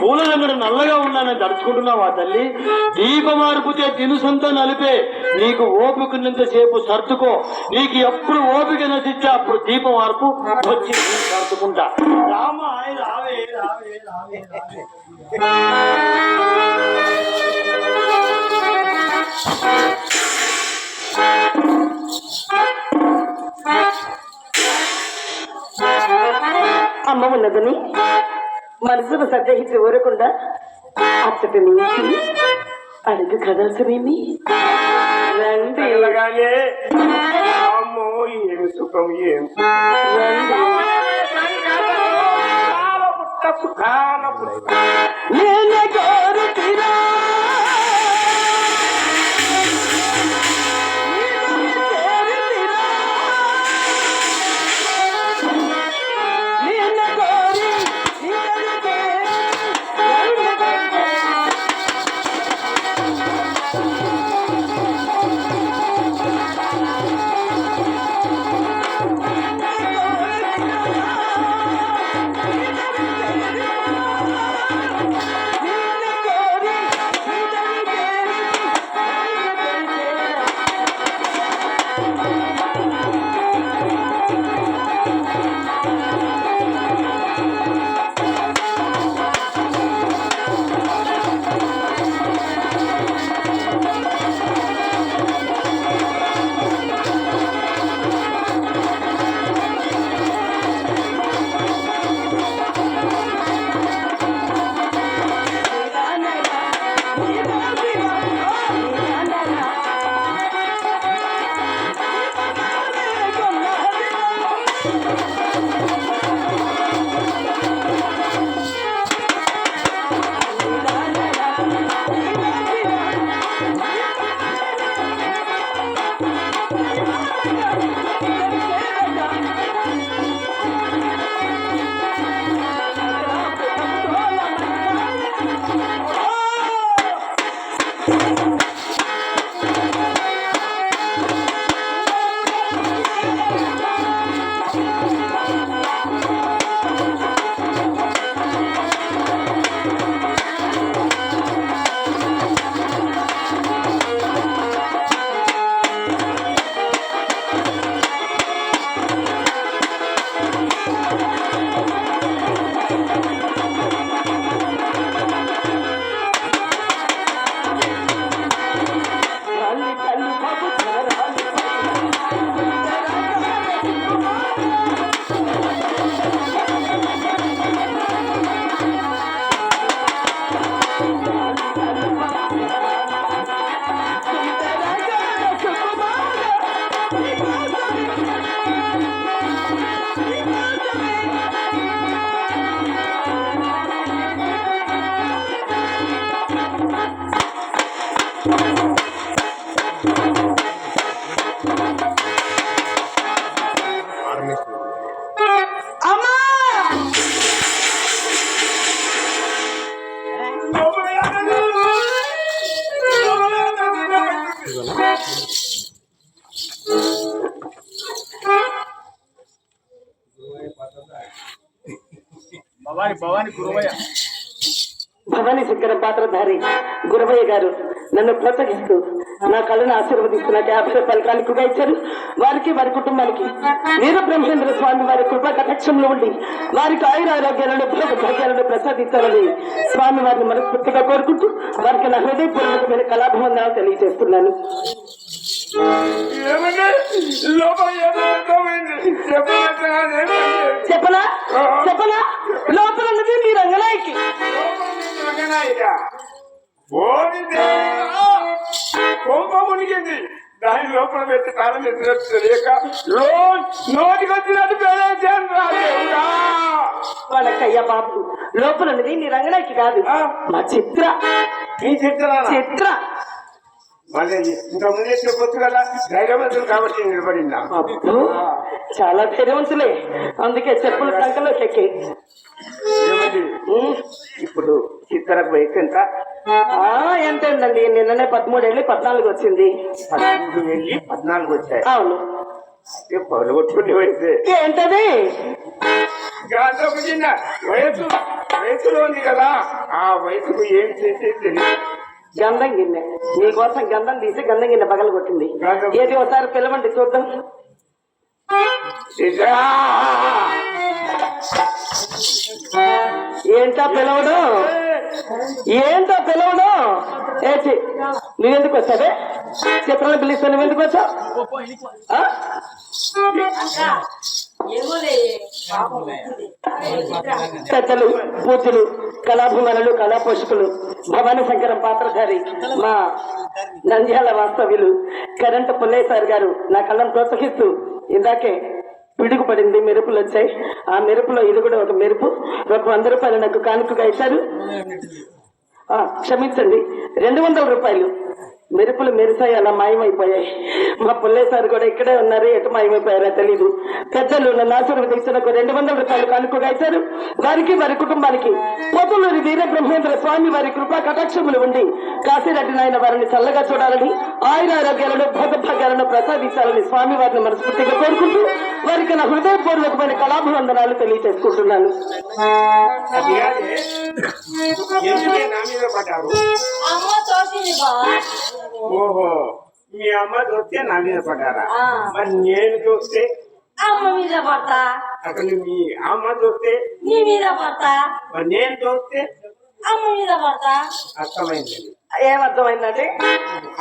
పూల దగ్గర నల్లగా ఉన్నానని తడుచుకుంటున్నావా తల్లి? దీపం ఆర్పితే దినుసంతా నలిపే. నీకు ఓపికన్నంత సేపు సర్దుకో. నీకు ఎప్పుడు ఓపిక నచ్చితే అప్పుడు దీపం ఆర్పు వచ్చి సర్దుకుంటా. రామ రావే రావే రావే రావే. అమ్మ ఉన్నదని? మనసును సందేహించి ఊరకుండా అచ్చటి నుంచి అడుగు కదల్సమేమి అమ్మో ఏం సుఖం ఏం రండి. సుఖాల పుట్ట. భవాని భవాని గురువయ్య. శంకర పాత్రధారి గురవయ్య గారు నన్ను ప్రోత్సహిస్తూ నా కళను ఆశీర్వదిస్తూ నాకు యాభై రూపాయలు కానుకగా ఇచ్చారు. వారికి వారి కుటుంబానికి వీర బ్రహ్మేంద్ర స్వామి వారి కృపా కటాక్షంలో ఉండి వారికి ఆయుర ఆరోగ్యాలను భోగ భాగ్యాలను ప్రసాదించాలని స్వామి వారిని మనస్ఫూర్తిగా కోరుకుంటూ వారికి నా హృదయపూర్వకమైన కళాభివందనాలు తెలియజేస్తున్నాను. చెప్పనా చెప్పనా? లోపల ఉన్నది మీ రంగనాయకి. కొంప మునిగింది. దాని లోపల పెట్టి తాళం ఎత్తినట్టు లో నోటికి వచ్చినట్టు దేవుడా. వాళ్ళకయ్యా బాబు లోపల ఉన్నది మీ రంగనాయకి కాదు. మా చిత్ర. నీ చిత్రాల చిత్ర. మళ్ళీ ఇంత ముందే చెప్పొచ్చు కదా ధైర్యవంతులు కాబట్టి నిలబడిందా? అబ్బో, చాలా ధైర్యవంతులే. అందుకే చెప్పులు ఎక్కి. ఏమండి ఇప్పుడు చిత్రకు వయసు ఎంత? ఆ ఎంతండి నిన్ననే పదమూడు వెళ్ళి పద్నాలుగు వచ్చింది. పదమూడు వెళ్ళి పద్నాలుగు వచ్చాయి. అవును. అంటే పదకొట్టుకునే వయసే. ఏంటది? వయసు వయసులో ఉంది కదా. ఆ వయసుకు ఏం చేసేది గంధం గిన్నె. నీకోసం గంధం తీసి గంధం గిన్నె పగల కొట్టింది. ఏది ఒకసారి పిలవండి చూద్దాం! ఏంటో పిలవడం ఏంటో పిలవడం ఏ చి, నువ్వెందుకు వచ్చావే చిత్రాన్ని పిలుస్తా నువ్వెందుకు వచ్చావు? పెద్దలు పూజలు కళాభిమానులు కళా పోషకులు భవానీ శంకరం పాత్రధారి మా నంద్యాల వాస్తవ్యులు కరెంటు పుల్లయ్య గారు నా కళ్ళను ప్రోత్సహిస్తూ ఇందాకే పిడుగు పడింది మెరుపులు వచ్చాయి. ఆ మెరుపులో ఇది కూడా ఒక మెరుపు. ఒక వంద రూపాయలు నాకు కానుకగా ఇచ్చారు. ఆ, క్షమించండి. రెండు వందల రూపాయలు. మెరుపులు మెరిసాయి అలా మాయమైపోయాయి. మా పుల్లయ్య సార్ కూడా ఇక్కడే ఉన్నారు ఎటు మాయమైపోయారో తెలీదు. పెద్దలు నన్ను ఒక రెండు వందల రూపాయలు కానుకగా ఇచ్చారు వారికి వారి కుటుంబానికి. పోతులూరి వీర బ్రహ్మేంద్ర స్వామి వారి కృపా కటాక్షములు ఉండి కాశీరెడ్డి నాయన వారిని చల్లగా చూడాలని ఆయుర ఆరోగ్యాలను భోగభాగ్యాలను ప్రసాదించాలని స్వామి వారిని మనస్ఫూర్తిగా కోరుకుంటూ వారికి నా హృదయపూర్వకమైన కళాభివందనాలు తెలియజేసుకుంటున్నాను. అది కాదే, ఎందుకే నా మీద పడ్డారు? అమ్మ తోసింది బావా. ఓహో మీ అమ్మ చూస్తే నా మీద పడ్డారా. మరి నేను చూస్తే? అమ్మ మీద పడతా. అసలు మీ అమ్మ చూస్తే? నీ మీద పడతా. మరి నేను చూస్తే? అమ్మ మీద పడతా. అర్థమైంది. ఏమర్థమైందంటే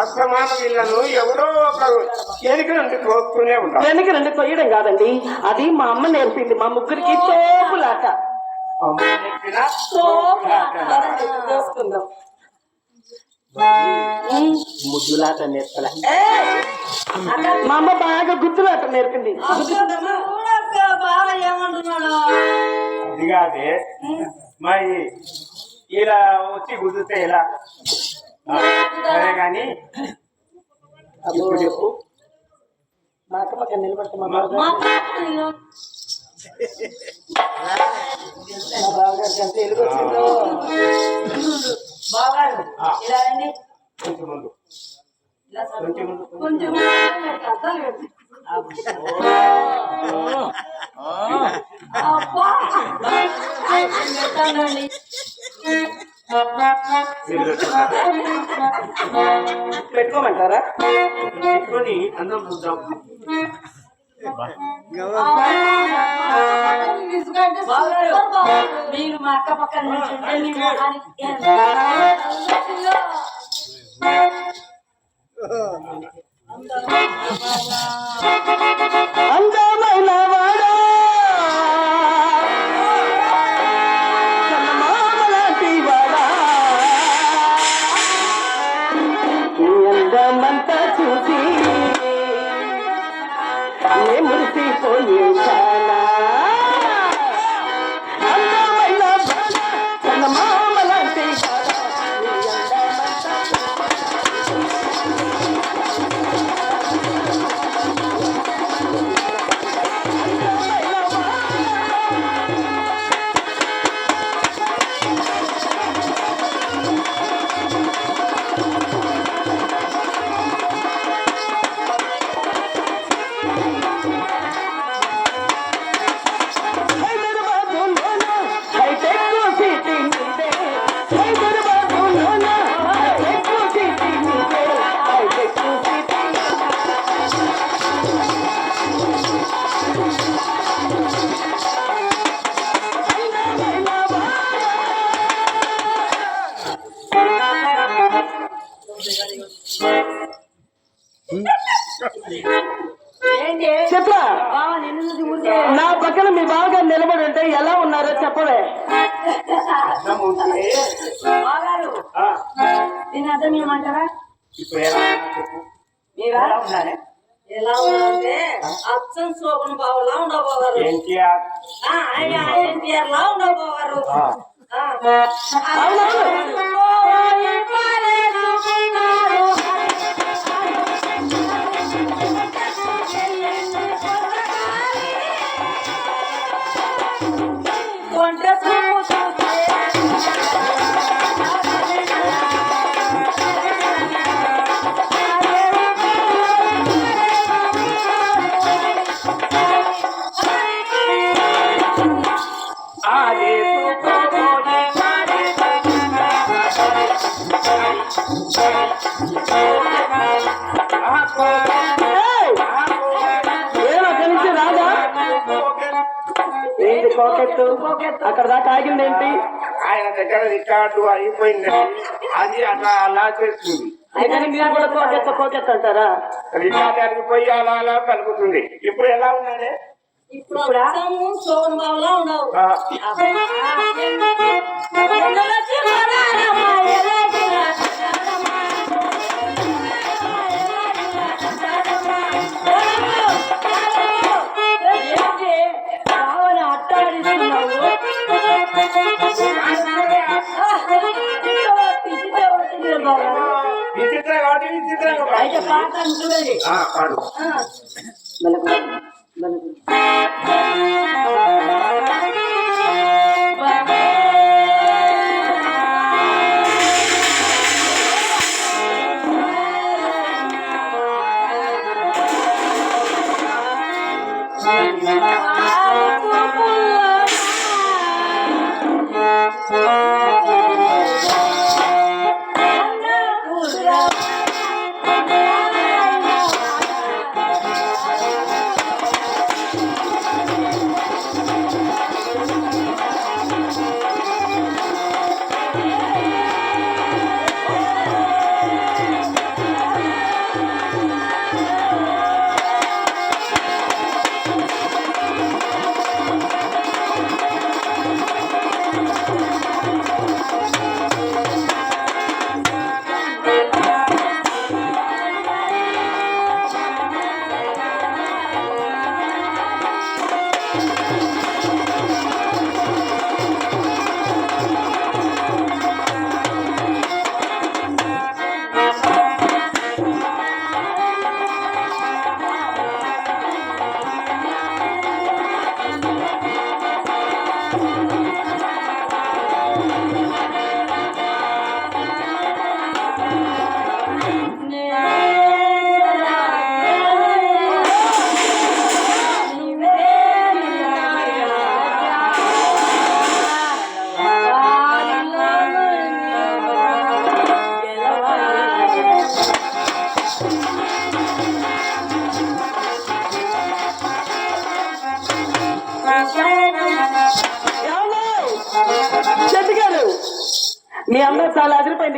అసమాన వీళ్ళను ఎవరో ఒకరు ఎనిక నుండి చూస్తూనే ఉంటారు. వెనక రెండు తొయ్యడం కాదండి. అది మా అమ్మ నేర్పింది. మా ముగ్గురికి తోపులాట. చూసుకుందాం ముద్దులాట నేర్పల. మా అమ్మ బాగా గుర్తులాట నేర్పింది. అది. కాదే మరి ఇలా వచ్చి కుదిరితే ఇలా సరే కానీ ఇప్పుడు చెప్పు. మా అక్క నిలబడితే మా మా మా బావగారికి ఇలా రండి. కొంచెం ముందు. కొంచెం ముందు. కొంచెం పెట్టుకోమంటారా? పెట్టుకొని అందరం చూద్దాం. మీరు మా అక్క పక్కన నుంచుంటే మీ ఏంటి చెప్పరా బావ నిన్ను చూసి ఊరికే నా పక్కన మీ బావగారు నిలబడి ఉంటే ఎలా ఉన్నారో చెప్పవే. అర్థం ఏమంటారా? ఇప్పుడు ఎలా చెప్పు. ఉన్నారే? ఉన్నారంటే అచ్చం శోభన బావలా ఉండబోగారు ఎన్టీఆర్. లా ఉండబోగారు నుంచి రాదా ఏంటి కోకెత్తు అక్కడ దాకా ఆగింది ఏంటి? ఆయన దగ్గర రికార్డు అయిపోయిందండి అది అట్లా అలా చేస్తుంది. అయితే మీరు కూడా కోకెత్త కోకెత్త అంటారా? రికార్డు అరిగిపోయి అలా అలా కలుగుతుంది. ఇప్పుడు ఎలా ఉందండి ఇప్పుడు సోను బాబులా ఉండవు పాట చూడండి పాడు.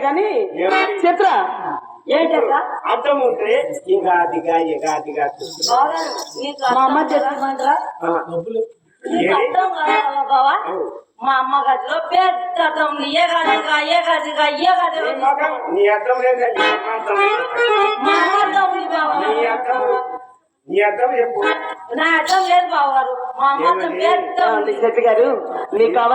కానీ చిత్ర ఏంటక్క అర్థం ఉంటే ఇంకా అదిగా ఇక అదిగా బావగారు, నీకు మా అమ్మ బావా? మా గదిలో పెద్ద అర్థం. ఏ గదిగా ఏ గదిగా ఏ గదిగా నీ అర్థం. మా అర్థం బావా. నీ అర్థం నీ అర్థం చెప్పు. నా అర్థం లేదు బావగారు. మా అమ్మ అర్థం పెద్ద ఉంది. చెట్టు గారు మీకు